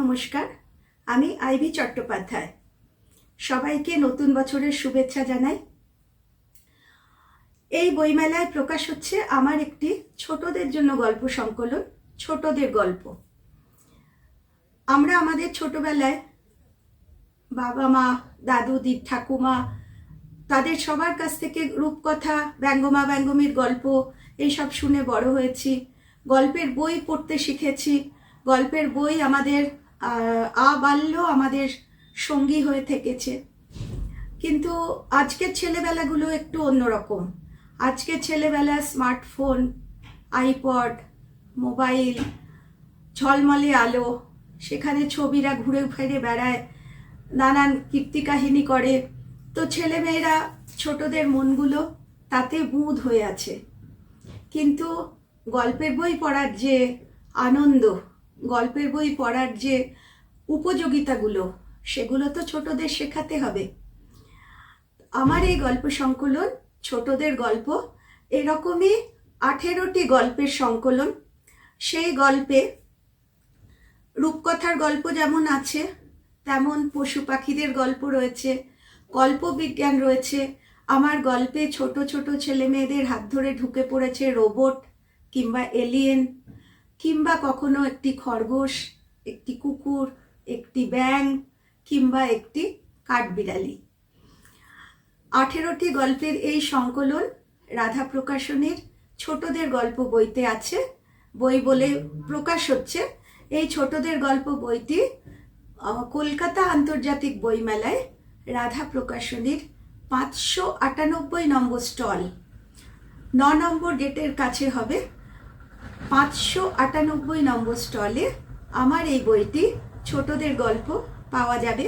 নমস্কার, আমি আইভি চট্টোপাধ্যায়। সবাইকে নতুন বছরের শুভেচ্ছা জানাই। এই বইমেলায় প্রকাশ হচ্ছে আমার একটি ছোটদের জন্য গল্প সংকলন, ছোটদের গল্প। আমরা আমাদের ছোটবেলায় বাবা মা, দাদু, দি, ঠাকুমা, তাদের সবার কাছ থেকে রূপকথা ব্যঙ্গমা ব্যঙ্গমীর গল্প, এইসব শুনে বড় হয়েছি। গল্পের বই পড়তে শিখেছি। গল্পের বই আমাদের আবাল্য আমাদের সঙ্গী হয়ে থেকেছে। কিন্তু আজকের ছেলেবেলাগুলো একটু অন্যরকম। আজকের ছেলেবেলা স্মার্টফোন আইপড মোবাইল, ঝলমলে আলো, সেখানে ছবিরা ঘুরে ফিরে বেড়ায়, নানান কীর্তি কাহিনী করে। তো ছেলেমেয়েরা, ছোটদের মনগুলো তাতে বুঁদ হয়ে আছে। কিন্তু গল্পের বই পড়ার যে আনন্দ গল্পের বই পড়ার যে উপযোগিতাগুলো, সেগুলো তো ছোটদের শেখাতে হবে। আমার এই গল্প সংকলন, ছোটদের গল্প, এরকমই আঠেরোটি গল্পের সংকলন। সেই গল্পে রূপকথার গল্প যেমন আছে, তেমন পশু পাখিদের গল্প রয়েছে গল্প বিজ্ঞান রয়েছে। আমার গল্পে ছোট ছোট ছেলে মেয়েদের হাত ধরে ঢুকে পড়েছে রোবট কিংবা এলিয়েন। কিংবা কখনো একটি খরগোশ, একটি কুকুর, একটি ব্যাং কিংবা একটি কাঠবিড়ালি। আঠেরোটি গল্পের এই সংকলন রাধা প্রকাশনীর ছোটদের গল্প বইতে আছে। বই বলে প্রকাশ হচ্ছে। এই ছোটদের গল্প বইটি কলকাতা আন্তর্জাতিক বইমেলায় রাধা প্রকাশনীর পাঁচশো আটানব্বই নম্বর স্টল। ন নম্বর গেটের কাছে হবে। পাঁচশো আটানব্বই নম্বর স্টলে আমার এই বইটি ছোটদের গল্প পাওয়া যাবে।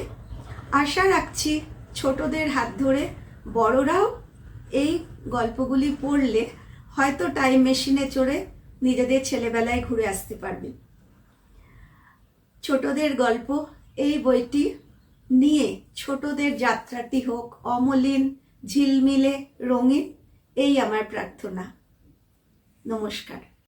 আশা রাখছি ছোটদের হাত ধরে বড়রাও এই গল্পগুলি পড়লে হয়তো টাইম মেশিনে চড়ে নিজেদের ছেলেবেলায় ঘুরে আসতে পারবে। ছোটদের গল্প, এই বইটি নিয়ে ছোটদের যাত্রাটি হোক অমলিন, ঝিলমিলে, রঙিন, এই আমার প্রার্থনা। নমস্কার।